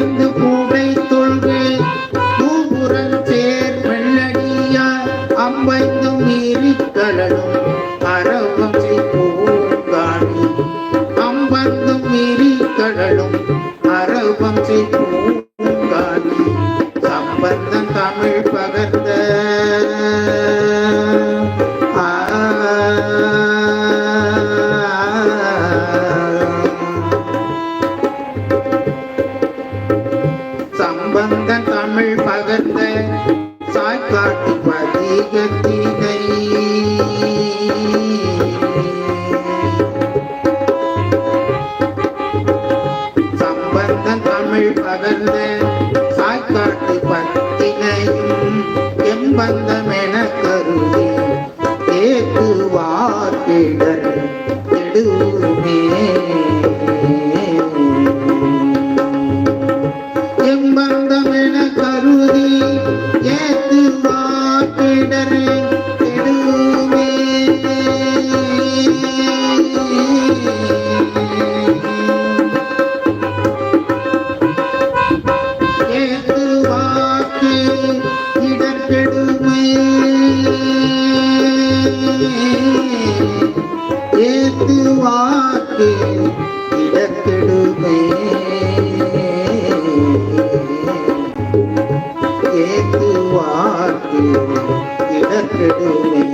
கொம்பைந்து கூடை தொல்கு பூபுரன் சேர் வெள்ளடியார் அம்பைந்து மீறி கடலும் அரவம் செய்கூங்காணி அம்பந்து மீறி கடலும் அரவம் வந்த தமிழ் பகர்ந்த சாய்காட்டு பதிகத்தினை. சம்பந்த தமிழ் பகர்ந்த சாய்காட்டு பத்தினையும் எம்பந்தம் என கருதி ஏத்துவார் ஏத்துவாக்கு இடக்கெடுமே ஏத்துவாக்கு இடக்கெடுமே